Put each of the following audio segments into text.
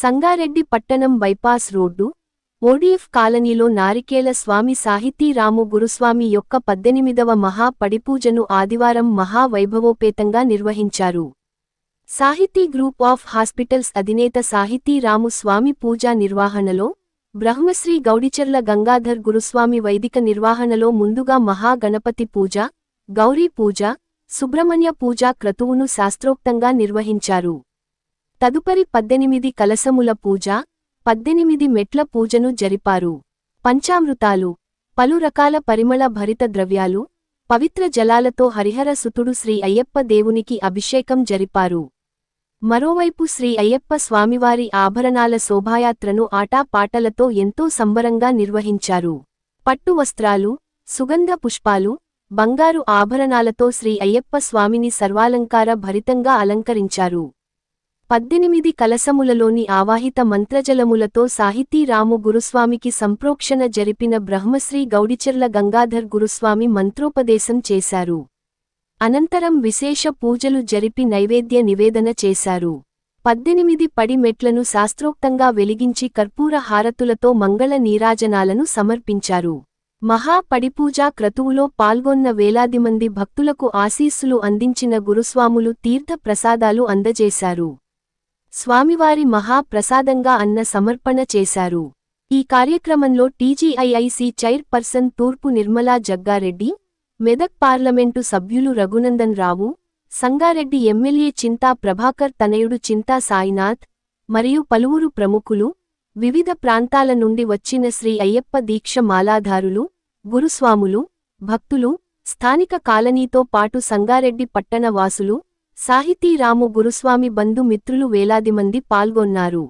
సంగారెడ్డి పట్టణం bypass road ODF కాలనీలో నారికేల స్వామి సాహితీరాము గురుస్వామి యొక్క పద్దెనిమిదవ మహా పడిపూజను ఆదివారం మహా వైభవోపేతంగా నిర్వహించారు. సాహితీ గ్రూప్ ఆఫ్ హాస్పిటల్స్ అధినేత సాహితీరాము స్వామి పూజా నిర్వహణలో బ్రహ్మశ్రీ గౌడిచర్ల గంగాధర్ గురుస్వామి వైదిక నిర్వహణలో ముందుగా మహా గణపతి పూజ గౌరీ పూజ సుబ్రహ్మణ్య పూజా క్రతువును శాస్త్రోక్తంగా నిర్వహించారు. తదుపరి పద్దెనిమిది కలసముల పూజ పద్దెనిమిది మెట్ల పూజను జరిపారు. పంచామృతాలు పలు రకాల పరిమళ భరిత ద్రవ్యాలు పవిత్ర జలాలతో హరిహర సుతుడు శ్రీ అయ్యప్ప దేవునికి అభిషేకం జరిపారు. మరోవైపు శ్రీ అయ్యప్ప స్వామివారి ఆభరణాల శోభాయాత్రను ఆటాపాటలతో ఎంతో సంబరంగా నిర్వహించారు. పట్టు వస్త్రాలు సుగంధ పుష్పాలు బంగారు ఆభరణాలతో శ్రీ అయ్యప్ప స్వామిని సర్వాలంకార భరితంగా అలంకరించారు. పద్దెనిమిది కలసములలోని ఆవాహిత మంత్రజలములతో సాహితీరాము గురుస్వామికి సంప్రోక్షణ జరిపిన బ్రహ్మశ్రీ గౌడిచర్ల గంగాధర్ గురుస్వామి మంత్రోపదేశం చేశారు. అనంతరం విశేష పూజలు జరిపి నైవేద్య నివేదన చేశారు. పద్దెనిమిది పడి మెట్లను శాస్త్రోక్తంగా వెలిగించి కర్పూర హారతులతో మంగళ నీరాజనాలను సమర్పించారు. మహా పడిపూజా క్రతువులో పాల్గొన్న వేలాది మంది భక్తులకు ఆశీస్సులు అందించిన గురుస్వాములు తీర్థ ప్రసాదాలు అందజేశారు. స్వామివారి మహా ప్రసాదంగా అన్న సమర్పణ చేశారు. ఈ కార్యక్రమంలో టీజీఐఐసి చైర్పర్సన్ తూర్పు నిర్మలా జగ్గారెడ్డి మెదక్ పార్లమెంటు సభ్యులు రఘునందన్ రావు సంగారెడ్డి ఎమ్మెల్యే చింతా ప్రభాకర్ తనయుడు చింతా సాయినాథ్ మరియు పలువురు ప్రముఖులు వివిధ ప్రాంతాల నుండి వచ్చిన శ్రీ అయ్యప్ప దీక్ష మాలాధారులు గురుస్వాములు భక్తులు స్థానిక కాలనీతో పాటు సంగారెడ్డి పట్టణ వాసులు సాహితీరాము గురుస్వామి బంధుమిత్రులు వేలాది మంది పాల్గొన్నారు.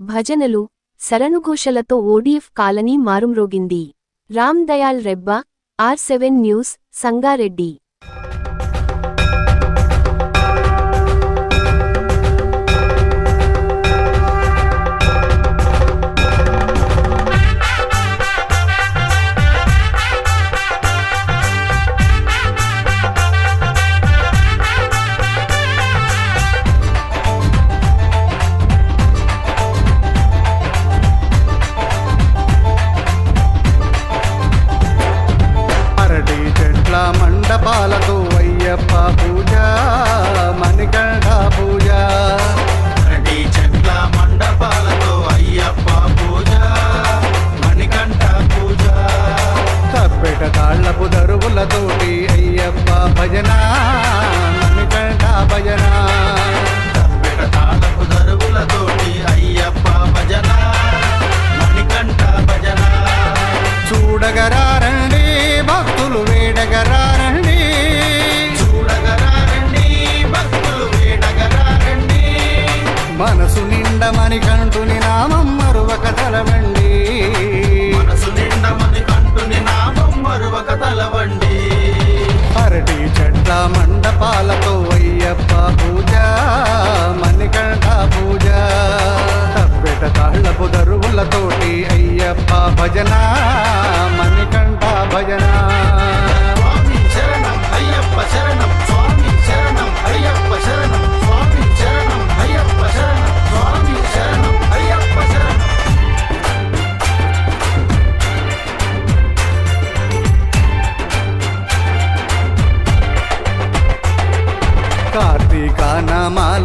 భజనలు శరణుఘోషలతో ODF colony మారుమ్రోగింది. Ram Dayal Rebba R seven news Sangareddy.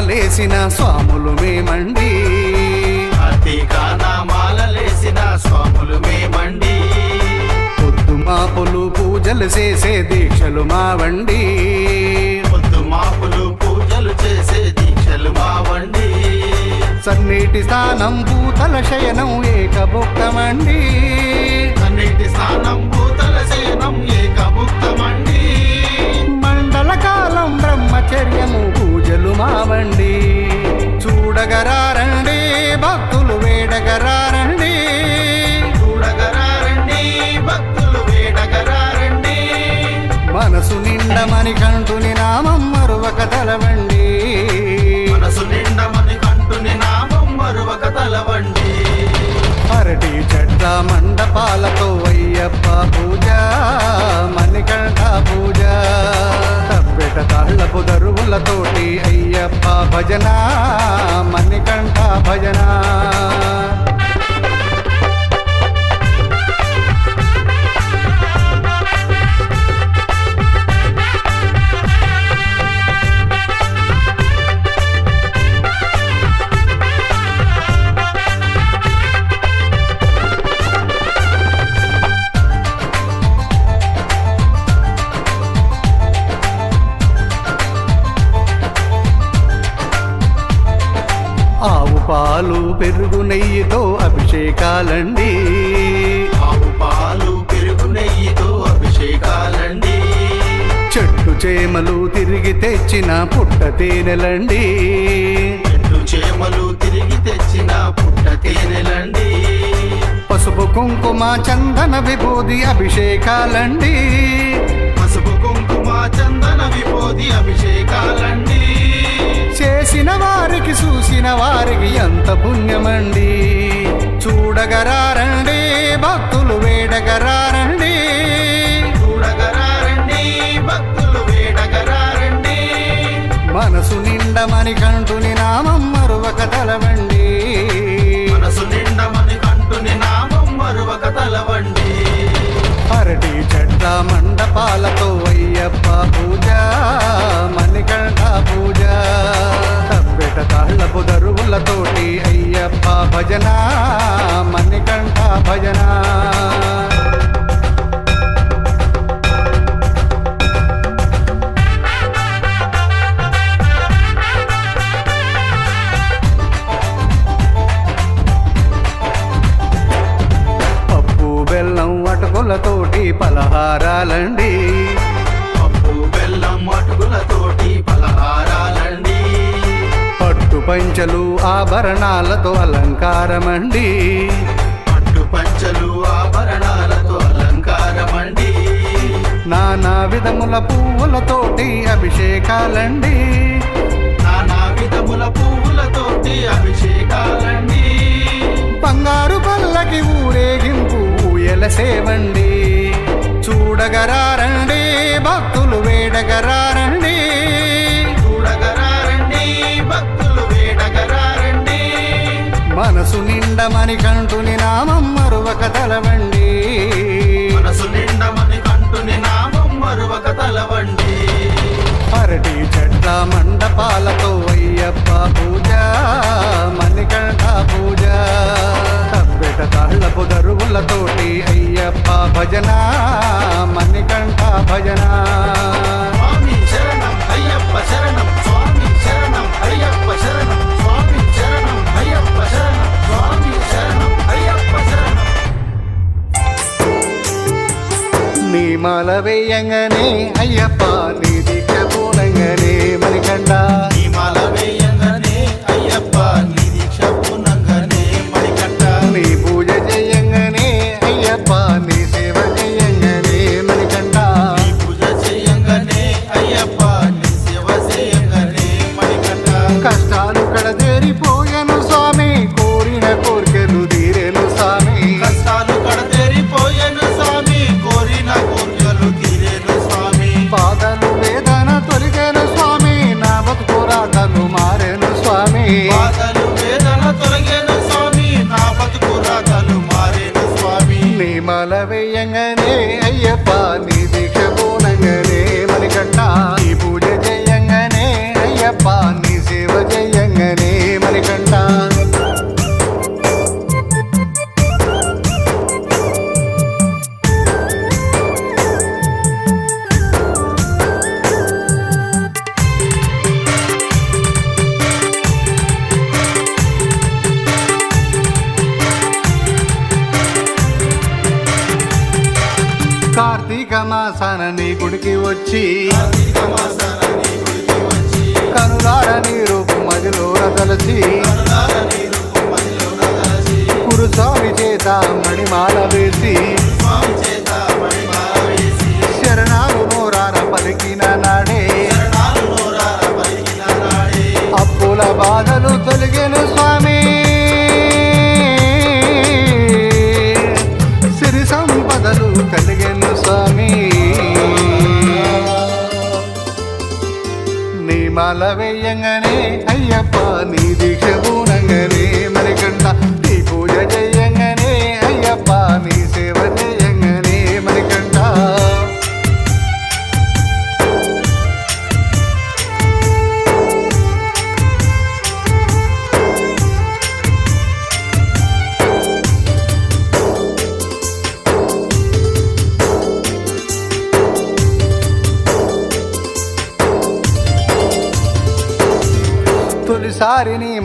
నామాలలేసిన స్వాములు మేమండి. కార్తీక నామాలలేసిన స్వాములు మేమండి పొద్దు మాపులు పూజలు చేసే దీక్షలు మావండి. పొద్దు మాపులు పూజలు చేసే దీక్షలు మావండి సన్నిటి స్థానం భూతల శయనం ఏకభుక్తమండి. సన్నిటి స్థానం భూతల శయనం ఏకముక్తమండి మండల కాలం బ్రహ్మచర్యము మావండి. చూడగరారండి భక్తులు వేడగరారండి. చూడగరారండి భక్తులు వేడగరారండి. మనసు నిండ మణికంఠుని నామం మరువక తలవండి. మనసు నిండా మంది కంటుని నామం మరువక తలవండి. అరటి చెట్ల మండపాలతో అయ్యప్ప పూజ మణికంఠ పూజ. తప్పెట తాళ్ళపు దరువులతోటి అయ్యప్ప భజన మణికంఠ భజనా. పెరుగు నెయ్యితో అభిషేకాలండి. ఆవు పాలు పెరుగు నెయ్యితో అభిషేకాలండి. చెట్టు చేమలు తిరిగి తెచ్చిన పుట్ట తేనెలండి. చెట్టు చేమలు తిరిగి తెచ్చిన పుట్ట తేనెలండి. పసుపు కుంకుమ చందన విభూది అభిషేకాలండి. పసుపు కుంకుమ చందన విభూది అభిషేకాలండి. చేసిన వారికి వారికి ఎంత పుణ్యమండి. చూడగరారండి భక్తులు వేడగరారండి. చూడగరారండి భక్తులు వేడగరారండి. మనసు నిండమని కంటుని నామం మరువక తలవండి. మనసు నిండమని కంటుని నామం మరువక తలవండి. అరటి చెట్ల మండపాలతో అయ్యప్ప పూజ. తాళ్ళపు అయ్యప్ప భజన మణికంఠ భజన. ఆభరణాలతో అలంకారమండి. పట్టు పంచలు ఆభరణాలతో అలంకారమండి. నానా విధముల పువ్వులతోటి అభిషేకాలండి. నానా విధముల పువ్వులతోటి అభిషేకాలండి. బంగారు పల్లకి ఊరేగింపు ఊయల సేవండి. చూడగరారండి నిండమని కంటుని నామం మరువక తలవండి. మనసు నిండమని కంటుని నామం మరువక తలవండి. అరటి చెట్ల మండపాలతో అయ్యప్ప పూజ. నీ మాల వేయంగానే అయ్యప్ప నీ దీక్ష పూనంగానే మణికంఠ నీ స్వామి నీ మాల వేయంగానే గుడికి వచ్చి. కార్తీక మాసాన నీ రూపు మదిలో తలచి. కరుణాల చేత మణిమాల వేసి. శరణాలు పలికిన నాడే. అప్పుల బాధలు తొలగెను స్వామి. సిరి సంపదలు కలిగెను స్వామి. மலவை எங்கனே ஐயப்பா நீதிக ஊனங்கனே மறிகண்டா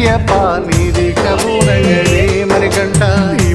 ప్రియ పాలిది కవునయనే మణికంఠ ఈ